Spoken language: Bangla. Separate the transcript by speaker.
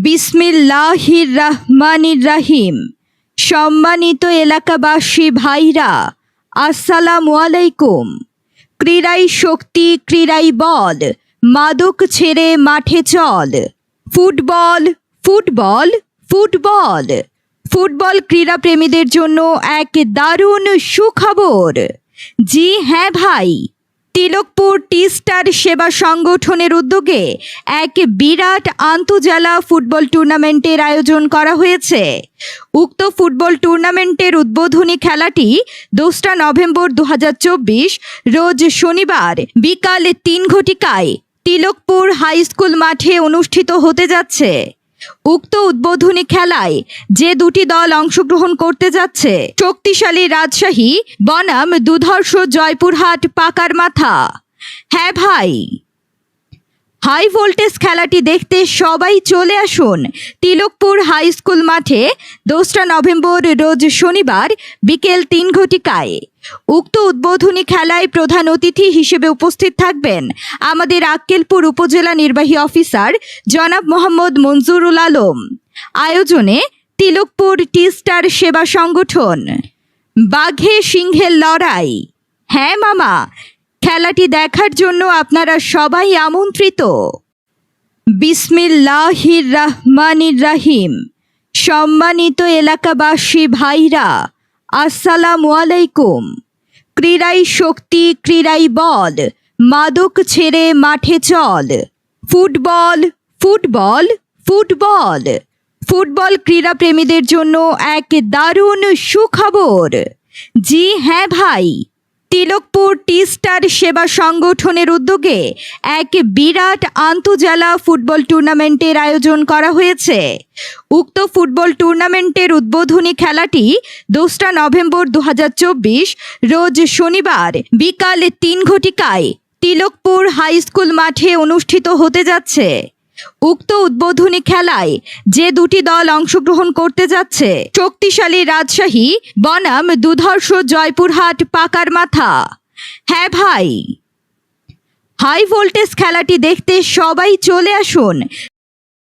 Speaker 1: বিসমিল্লাহির রহমানির রাহিম সম্মানিত এলাকাবাসী ভাইরা, আসসালামু আলাইকুম। ক্রীড়াই শক্তি, ক্রীড়াই বল, মাদক ছেড়ে মাঠে চল। Football football football. ফুটবল ক্রীড়াপ্রেমীদের জন্য এক দারুণ সুখবর। জি হ্যাঁ ভাই তিলকপুর টি স্টার সেবা সংগঠনের উদ্যোগে এক বিরাট আন্তজেলা ফুটবল টুর্নামেন্টের আয়োজন করা হয়েছে। উক্ত ফুটবল টুর্নামেন্টের উদ্বোধনী খেলাটি দোসরা নভেম্বর দু হাজার চব্বিশ, রোজ শনিবার বিকাল তিন ঘটিকায় তিলকপুর হাই স্কুল মাঠে অনুষ্ঠিত হতে যাচ্ছে। উক্ত উদ্বোধনী খেলায় যে দুটি দল অংশগ্রহণ করতে যাচ্ছে, শক্তিশালী রাজশাহী, বনাম, দুধর্ষ জয়পুরহাট পাকার মাথা হ্যাঁ ভাই। হাই ভোল্টেজ খেলাটি দেখতে সবাই চলে আসুন। তিলকপুর হাই স্কুল মাঠে দোসরা নভেম্বর রোজ শনিবার বিকেল তিন ঘটিকায়। উক্ত উদ্বোধনী খেলায় প্রধান অতিথি হিসেবে উপস্থিত থাকবেন আমাদের আক্কেলপুর উপজেলা নির্বাহী অফিসার জনাব মোহাম্মদ মঞ্জুরুল আলম। আয়োজনে তিলকপুর টি স্টার সেবা সংগঠন। বাঘে সিংহের লড়াই। হ্যাঁ মামা খেলাটি দেখার জন্য আপনারা সবাই আমন্ত্রিত। বিসমিল্লাহির রহমানির রাহিম সম্মানিত এলাকাবাসী ভাইরা, আসসালামু আলাইকুম। ক্রীড়াই শক্তি, ক্রীড়াই বল, মাদক ছেড়ে মাঠে চল। Football football football. ফুটবল ক্রীড়াপ্রেমীদের জন্য এক দারুণ সুখবর। জি হ্যাঁ ভাই। তিলকপুর টি স্টার সেবা সংগঠনের উদ্যোগে এক বিরাট আন্তজেলা ফুটবল টুর্নামেন্টের আয়োজন করা হয়েছে। উক্ত ফুটবল টুর্নামেন্টের উদ্বোধনী খেলাটি দোসরা নভেম্বর দু হাজার চব্বিশ রোজ শনিবার বিকাল তিন ঘটিকায় তিলকপুর হাই স্কুল মাঠে অনুষ্ঠিত হতে যাচ্ছে। উক্ত উদ্বোধনী খেলায় যে দুটি দল অংশগ্রহণ করতে যাচ্ছে, শক্তিশালী রাজশাহী, বনাম, দুধর্ষ, জয়পুরহাট পাকার মাথা হ্যাঁ ভাই। হাই ভোল্টেজ খেলাটি দেখতে সবাই চলে আসুন।